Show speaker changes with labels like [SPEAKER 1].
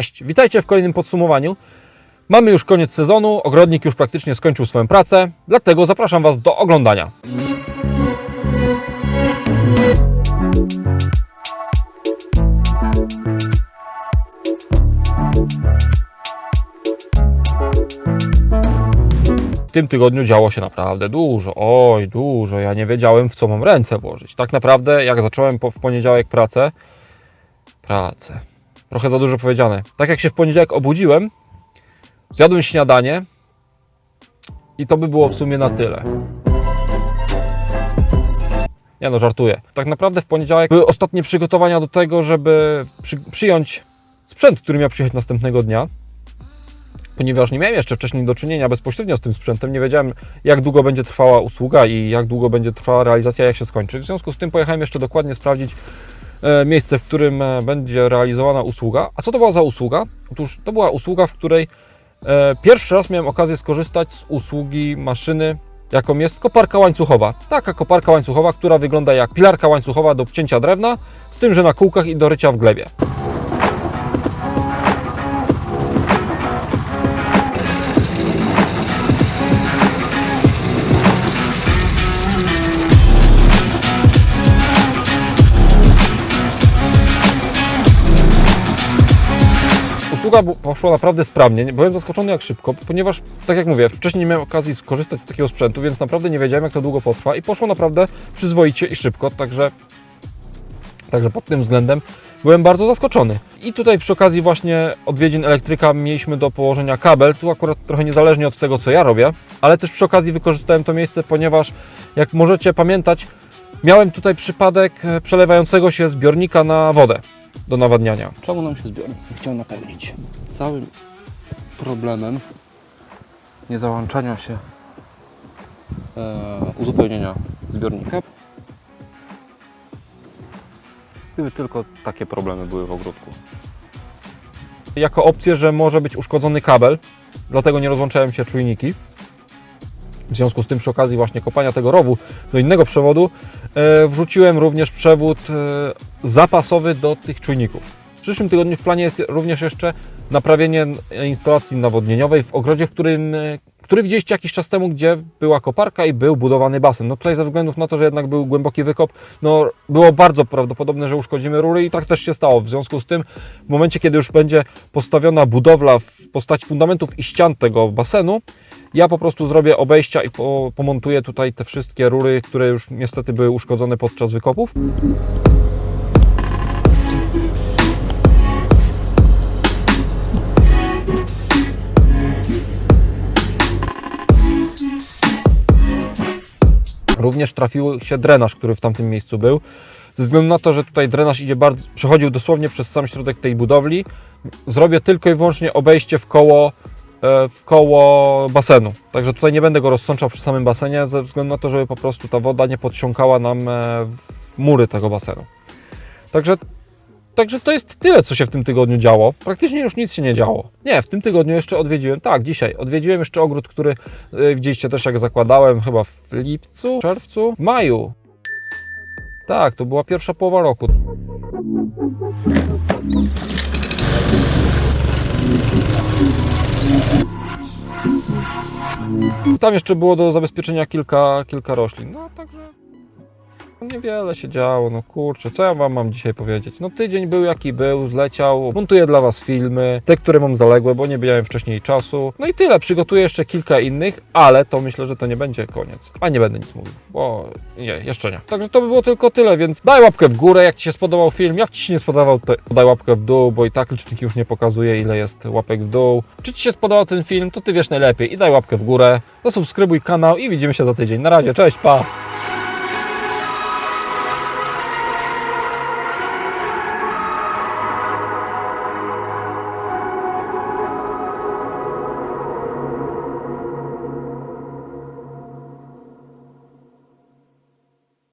[SPEAKER 1] Cześć, witajcie w kolejnym podsumowaniu. Mamy już koniec sezonu, ogrodnik już praktycznie skończył swoją pracę, dlatego zapraszam Was do oglądania. W tym tygodniu działo się naprawdę dużo, oj dużo, ja nie wiedziałem w co mam ręce włożyć. Tak naprawdę jak zacząłem w poniedziałek pracę, pracę, trochę za dużo powiedziane. Tak jak się w poniedziałek obudziłem, zjadłem śniadanie i to by było w sumie na tyle. Nie no, żartuję. Tak naprawdę w poniedziałek były ostatnie przygotowania do tego, żeby przy, przyjąć sprzęt, który miał przyjechać następnego dnia. Ponieważ nie miałem jeszcze wcześniej do czynienia bezpośrednio z tym sprzętem, nie wiedziałem jak długo będzie trwała usługa i jak długo będzie trwała realizacja, jak się skończy. W związku z tym pojechałem jeszcze dokładnie sprawdzić miejsce, w którym e, będzie realizowana usługa. A co to była za usługa? Otóż to była usługa, w której e, pierwszy raz miałem okazję skorzystać z usługi maszyny, jaką jest koparka łańcuchowa. Taka koparka łańcuchowa, która wygląda jak pilarka łańcuchowa do obcięcia drewna, z tym, że na kółkach i do rycia w glebie. Usługa bu- poszła naprawdę sprawnie. Nie- Byłem zaskoczony jak szybko, ponieważ, tak jak mówię, wcześniej nie miałem okazji skorzystać z takiego sprzętu, więc naprawdę nie wiedziałem, jak to długo potrwa i poszło naprawdę przyzwoicie i szybko, także, także pod tym względem byłem bardzo zaskoczony. I tutaj przy okazji właśnie odwiedzin elektryka mieliśmy do położenia kabel, tu akurat trochę niezależnie od tego, co ja robię, ale też przy okazji wykorzystałem to miejsce, ponieważ, jak możecie pamiętać, miałem tutaj przypadek e, przelewającego się zbiornika na wodę do nawadniania.
[SPEAKER 2] Czemu nam się zbiornik nie chciał napełnić? Całym problemem niezałączania się e, uzupełnienia zbiornika gdyby tylko takie problemy były w ogródku.
[SPEAKER 1] jako opcję, że może być uszkodzony kabel, dlatego nie rozłączałem się czujniki. W związku z tym przy okazji właśnie kopania tego rowu do innego przewodu e, wrzuciłem również przewód e, zapasowy do tych czujników. W przyszłym tygodniu w planie jest również jeszcze naprawienie instalacji nawodnieniowej w ogrodzie, w którym, e, który widzieliście jakiś czas temu, gdzie była koparka i był budowany basen. No tutaj ze względów na to, że jednak był głęboki wykop, no było bardzo prawdopodobne, że uszkodzimy rury i tak też się stało. W związku z tym w momencie, kiedy już będzie postawiona budowla w postaci fundamentów i ścian tego basenu, ja po prostu zrobię obejścia i po, pomontuję tutaj te wszystkie rury, które już niestety były uszkodzone podczas wykopów. Również trafił się drenaż, który w tamtym miejscu był. Ze względu na to, że tutaj drenaż idzie bardzo, przechodził dosłownie przez sam środek tej budowli, zrobię tylko i wyłącznie obejście w koło, e, w koło basenu. Także tutaj nie będę go rozsączał przy samym basenie, ze względu na to, żeby po prostu ta woda nie podsiąkała nam e, mury tego basenu. Także, także to jest tyle, co się w tym tygodniu działo. Praktycznie już nic się nie działo. Nie, w tym tygodniu jeszcze odwiedziłem, tak, dzisiaj, odwiedziłem jeszcze ogród, który e, widzieliście też jak zakładałem, chyba w lipcu, czerwcu, w maju. Tak, to była pierwsza połowa roku. Tam jeszcze było do zabezpieczenia kilka, kilka roślin. No także niewiele się działo. No kurczę, co ja wam mam dzisiaj powiedzieć? No tydzień był jaki był, zleciał. Montuję dla was filmy, te, które mam zaległe, bo nie miałem wcześniej czasu. No i tyle. Przygotuję jeszcze kilka innych, ale to myślę, że to nie będzie koniec. A nie będę nic mówił, bo nie, jeszcze nie. Także to by było tylko tyle, więc daj łapkę w górę, jak Ci się spodobał film. Jak Ci się nie spodobał, to daj łapkę w dół, bo i tak licznik już nie pokazuje, ile jest łapek w dół. Czy Ci się spodobał ten film, to Ty wiesz najlepiej i daj łapkę w górę. Zasubskrybuj kanał i widzimy się za tydzień. Na razie, cześć, pa!